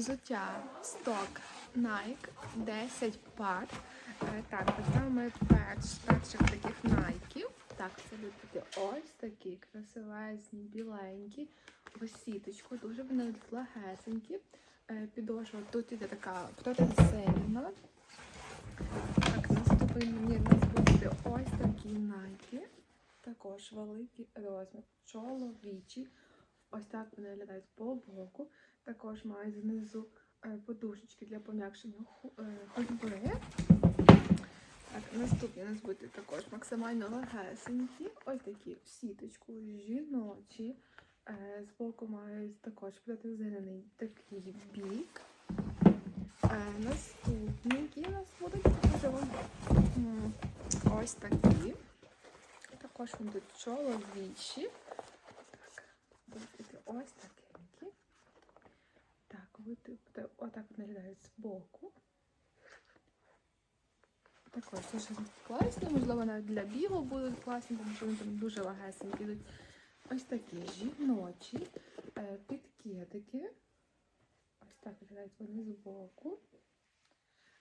взуття сток Nike 10 пар. Е, Так, поставимо перш, перших таких найків. Так, це будуть ось такі красивезні, біленькі, в сіточку, дуже вони легесенькі. Е, Підошва тут іде така прорезинена. Так, наступний мені в нас буде ось такі найки. Також великий розмір, чоловічі. Ось так вони виглядають по боку. Також мають знизу е, подушечки для пом'якшення е, ходьби. Так, наступні у нас будуть також максимально легесенькі. Ось такі в сіточку жіночі. Е, Збоку мають також протезинений такий бік. Наступні, які у нас будуть покажу вам. Ось такі. Також вони тут чоловічі. Так, будуть бути ось такенькі. Так, будуть бути отак вони виглядають збоку. Також дуже класні, можливо, навіть для бігу будуть класні, тому що вони там дуже легесенькі йдуть. Ось такі жіночі е, підкидики. Ось так виглядають вони збоку.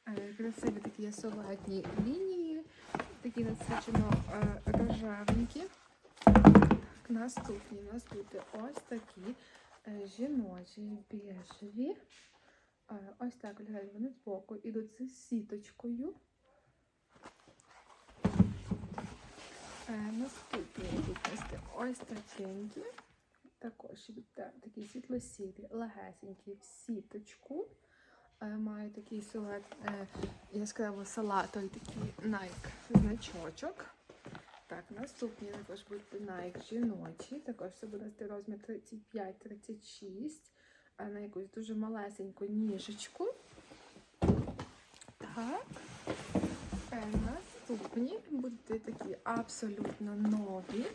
Е, Красиві такі є лінії, такі насичено е, рожевенькі. Так, наступні у нас будуть ось такі е, жіночі біжеві. Е, Ось так виглядають вони збоку. Ідуть з сіточкою. Е, Наступні будуть ось такенькі. Також такі світло-сірі, легесенькі в сіточку. Е, Має такий силует яскраво салатовий такий Nike значочок. Так, наступні також будуть Nike жіночі. Також це буде розмір 35-36. На якусь дуже малесеньку ніжечку. Так. Е, Наступні будуть такі абсолютно нові.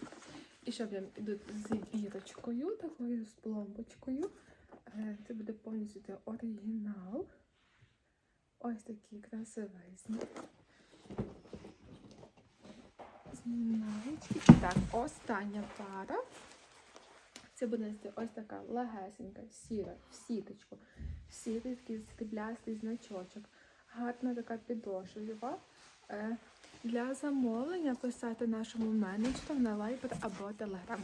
І ще прям ідуть з бірочкою, такою з пломбочкою. Е, Це буде повністю оригінал. Ось такі красивезні. Знаєчки. Так, остання пара. Це буде ось така легесенька, сіра, в сіточку. Сірий такий стеблястий значочок. Гарна така підошва. Е, Для замовлення писати нашому менеджеру на Viber або Telegram.